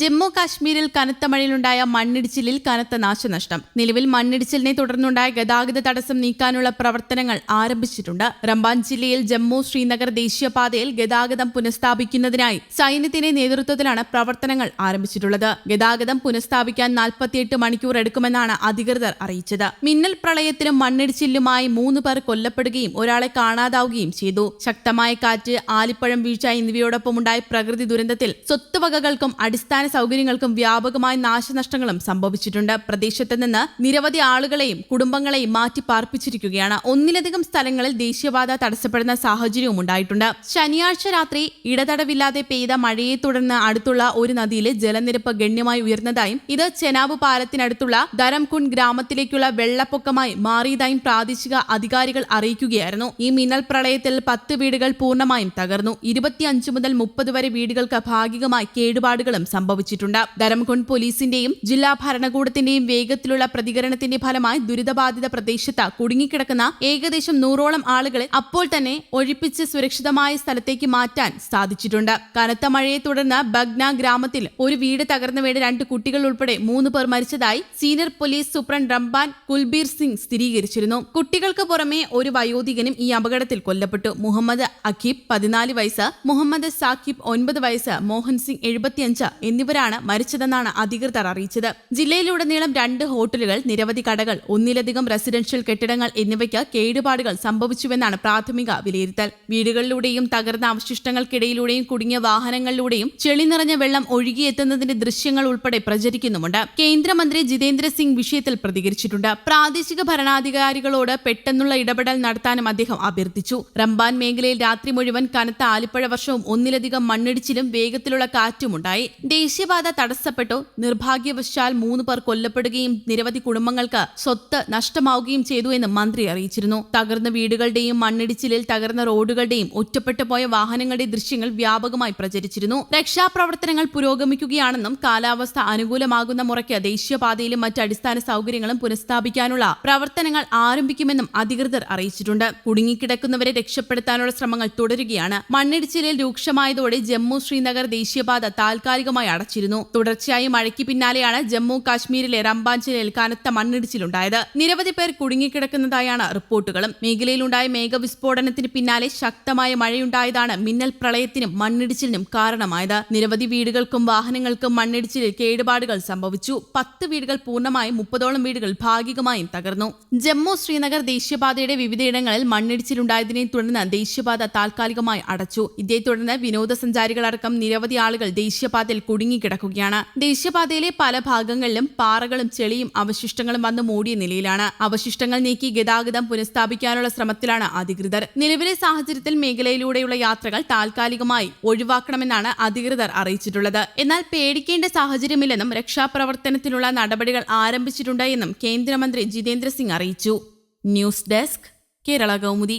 ജമ്മു കാശ്മീരിൽ കനത്ത മഴയിലുണ്ടായ മണ്ണിടിച്ചിലിൽ കനത്ത നാശനഷ്ടം. നിലവിൽ മണ്ണിടിച്ചിലിനെ തുടർന്നുണ്ടായ ഗതാഗത തടസ്സം നീക്കാനുള്ള പ്രവർത്തനങ്ങൾ ആരംഭിച്ചിട്ടുണ്ട്. റംബാൻ ജില്ലയിൽ ജമ്മു ശ്രീനഗർ ദേശീയപാതയിൽ ഗതാഗതം പുനഃസ്ഥാപിക്കുന്നതിനായി സൈന്യത്തിന്റെ നേതൃത്വത്തിലാണ് പ്രവർത്തനങ്ങൾ ആരംഭിച്ചിട്ടുള്ളത്. ഗതാഗതം പുനഃസ്ഥാപിക്കാൻ നാൽപ്പത്തിയെട്ട് മണിക്കൂർ എടുക്കുമെന്നാണ് അധികൃതർ അറിയിച്ചത്. മിന്നൽ പ്രളയത്തിലും മണ്ണിടിച്ചിലുമായി മൂന്ന് പേർ കൊല്ലപ്പെടുകയും ഒരാളെ കാണാതാവുകയും ചെയ്തു. ശക്തമായ കാറ്റ് ആലിപ്പഴം വീഴ്ച എന്നിവയോടൊപ്പമുണ്ടായ പ്രകൃതി ദുരന്തത്തിൽ സ്വത്തുവകകൾക്കും അടിസ്ഥാന സൗകര്യങ്ങൾക്കും വ്യാപകമായ നാശനഷ്ടങ്ങളും സംഭവിച്ചിട്ടുണ്ട്. പ്രദേശത്ത് നിന്ന് നിരവധി ആളുകളെയും കുടുംബങ്ങളെയും മാറ്റി പാർപ്പിച്ചിരിക്കുകയാണ്. ഒന്നിലധികം സ്ഥലങ്ങളിൽ ദേശീയപാത തടസ്സപ്പെടുന്ന സാഹചര്യവും ഉണ്ടായിട്ടുണ്ട്. ശനിയാഴ്ച രാത്രി ഇടതടവില്ലാതെ പെയ്ത മഴയെ തുടർന്ന് അടുത്തുള്ള ഒരു നദിയിലെ ജലനിരപ്പ് ഗണ്യമായി ഉയർന്നതായും ഇത് ചെനാബ് പാലത്തിനടുത്തുള്ള ദരംകുൺ ഗ്രാമത്തിലേക്കുള്ള വെള്ളപ്പൊക്കമായി മാറിയതായും പ്രാദേശിക അധികാരികൾ അറിയിക്കുകയായിരുന്നു. ഈ മിന്നൽ പ്രളയത്തിൽ പത്ത് വീടുകൾ പൂർണമായും തകർന്നു. ഇരുപത്തിയഞ്ച് മുതൽ മുപ്പത് വരെ വീടുകൾക്ക് ഭാഗികമായി കേടുപാടുകളും സംഭവിച്ചിട്ടുണ്ട് ധരംകുണ്ട് പോലീസിന്റെയും ജില്ലാ ഭരണകൂടത്തിന്റെയും വേഗത്തിലുള്ള പ്രതികരണത്തിന്റെ ഫലമായി ദുരിതബാധിത പ്രദേശത്ത് കുടുങ്ങിക്കിടക്കുന്ന ഏകദേശം നൂറോളം ആളുകളെ അപ്പോൾ തന്നെ ഒഴിപ്പിച്ച് സുരക്ഷിതമായ സ്ഥലത്തേക്ക് മാറ്റാൻ സാധിച്ചിട്ടുണ്ട്. കനത്ത മഴയെ തുടർന്ന് ബഗ്ന ഗ്രാമത്തിൽ ഒരു വീട് തകർന്നു വീണ് രണ്ട് കുട്ടികൾ ഉൾപ്പെടെ മൂന്ന് പേർ മരിച്ചതായി senior police superintendent Ramban Kulbir Singh സ്ഥിരീകരിച്ചിരുന്നു. കുട്ടികൾക്ക് പുറമെ ഒരു വയോധികനും ഈ അപകടത്തിൽ കൊല്ലപ്പെട്ടു. മുഹമ്മദ് അഖീബ് പതിനാല് വയസ്സ് മുഹമ്മദ് സാക്കിബ് ഒൻപത് വയസ്സ് മോഹൻ സിംഗ് എഴുപത്തിയഞ്ച് എന്നിവരാണ് മരിച്ചതെന്നാണ് അധികൃതർ അറിയിച്ചത്. ജില്ലയിലുടനീളം രണ്ട് ഹോട്ടലുകൾ നിരവധി കടകൾ ഒന്നിലധികം റെസിഡൻഷ്യൽ കെട്ടിടങ്ങൾ എന്നിവയ്ക്ക് കേടുപാടുകൾ സംഭവിച്ചുവെന്നാണ് പ്രാഥമിക വിലയിരുത്തൽ. വീടുകളിലൂടെയും തകർന്ന അവശിഷ്ടങ്ങൾക്കിടയിലൂടെയും കുടുങ്ങിയ വാഹനങ്ങളിലൂടെയും ചെളി നിറഞ്ഞ വെള്ളം ഒഴുകിയെത്തുന്നതിന്റെ ദൃശ്യങ്ങൾ ഉൾപ്പെടെ പ്രചരിക്കുന്നുമുണ്ട്. കേന്ദ്രമന്ത്രി ജിതേന്ദ്ര സിംഗ് വിഷയത്തിൽ പ്രതികരിച്ചിട്ടുണ്ട്. പ്രാദേശിക ഭരണാധികാരികളോട് പെട്ടെന്നുള്ള ഇടപെടൽ നടത്താനും അദ്ദേഹം അഭ്യർത്ഥിച്ചു. റംബാൻ മേഖലയിൽ രാത്രി മുഴുവൻ കനത്ത ആലിപ്പഴ വർഷവും ഒന്നിലധികം മണ്ണിടിച്ചിലും വേഗത്തിലുള്ള കാറ്റുമുണ്ടായി. ദേശീയപാത തടസ്സപ്പെട്ടു നിർഭാഗ്യവശാൽ മൂന്ന് പേർ കൊല്ലപ്പെടുകയും നിരവധി കുടുംബങ്ങൾക്ക് സ്വത്ത് നഷ്ടമാവുകയും ചെയ്തു എന്ന് മന്ത്രി അറിയിച്ചിരുന്നു. തകർന്ന വീടുകളുടെയും മണ്ണിടിച്ചിലിൽ തകർന്ന റോഡുകളുടെയും ഒറ്റപ്പെട്ടു പോയ വാഹനങ്ങളുടെ ദൃശ്യങ്ങൾ വ്യാപകമായി പ്രചരിച്ചിരുന്നു. രക്ഷാപ്രവർത്തനങ്ങൾ പുരോഗമിക്കുകയാണെന്നും കാലാവസ്ഥ അനുകൂലമാകുന്ന മുറയ്ക്ക് ദേശീയപാതയിലും മറ്റ് അടിസ്ഥാന സൗകര്യങ്ങളും പുനഃസ്ഥാപിക്കാനുള്ള പ്രവർത്തനങ്ങൾ ആരംഭിക്കുമെന്നും അധികൃതർ അറിയിച്ചിട്ടുണ്ട്. കുടുങ്ങിക്കിടക്കുന്നവരെ രക്ഷപ്പെടുത്താനുള്ള ശ്രമങ്ങൾ തുടരുകയാണ്. മണ്ണിടിച്ചിലിൽ രൂക്ഷമായതോടെ ജമ്മു ശ്രീനഗർ ദേശീയപാത താൽക്കാലികമായി അടച്ചിരുന്നു. തുടർച്ചയായി മഴയ്ക്ക് പിന്നാലെയാണ് ജമ്മു കാശ്മീരിലെ റംബാൻ ജില്ലയിൽ കനത്ത മണ്ണിടിച്ചിലുണ്ടായത്. നിരവധി പേർ കുടുങ്ങിക്കിടക്കുന്നതായാണ് റിപ്പോർട്ടുകളും. മേഖലയിലുണ്ടായ മേഘവിസ്ഫോടനത്തിന് പിന്നാലെ ശക്തമായ മഴയുണ്ടായതാണ് മിന്നൽ പ്രളയത്തിനും മണ്ണിടിച്ചിലിനും കാരണമായത്. നിരവധി വീടുകൾക്കും വാഹനങ്ങൾക്കും മണ്ണിടിച്ചിലിൽ കേടുപാടുകൾ സംഭവിച്ചു. പത്ത് വീടുകൾ പൂർണമായും മുപ്പതോളം വീടുകൾ ഭാഗികമായും തകർന്നു. ജമ്മു ശ്രീനഗർ ദേശീയപാതയുടെ വിവിധയിടങ്ങളിൽ മണ്ണിടിച്ചിലുണ്ടായതിനെ തുടർന്ന് ദേശീയപാത താൽക്കാലികമായി അടച്ചു. ഇതേ തുടർന്ന് വിനോദസഞ്ചാരികളടക്കം നിരവധി ആളുകൾ ദേശീയപാതയിൽ കുടുങ്ങിക്കിടക്കുകയാണ്. ദേശീയപാതയിലെ പല ഭാഗങ്ങളിലും പാറകളും ചെളിയും അവശിഷ്ടങ്ങളും വന്ന് മൂടിയ നിലയിലാണ്. അവശിഷ്ടങ്ങൾ നീക്കി ഗതാഗതം പുനഃസ്ഥാപിക്കാനുള്ള ശ്രമത്തിലാണ് അധികൃതർ. നിലവിലെ സാഹചര്യത്തിൽ മേഖലയിലൂടെയുള്ള യാത്രകൾ താൽക്കാലികമായി ഒഴിവാക്കണമെന്നാണ് അധികൃതർ അറിയിച്ചിട്ടുള്ളത്. എന്നാൽ പേടിക്കേണ്ട സാഹചര്യമില്ലെന്നും രക്ഷാപ്രവർത്തനത്തിനുള്ള നടപടികൾ ആരംഭിച്ചിട്ടുണ്ട് എന്നും കേന്ദ്രമന്ത്രി ജിതേന്ദ്ര സിംഗ് അറിയിച്ചു. News desk Kerala Kaumudi.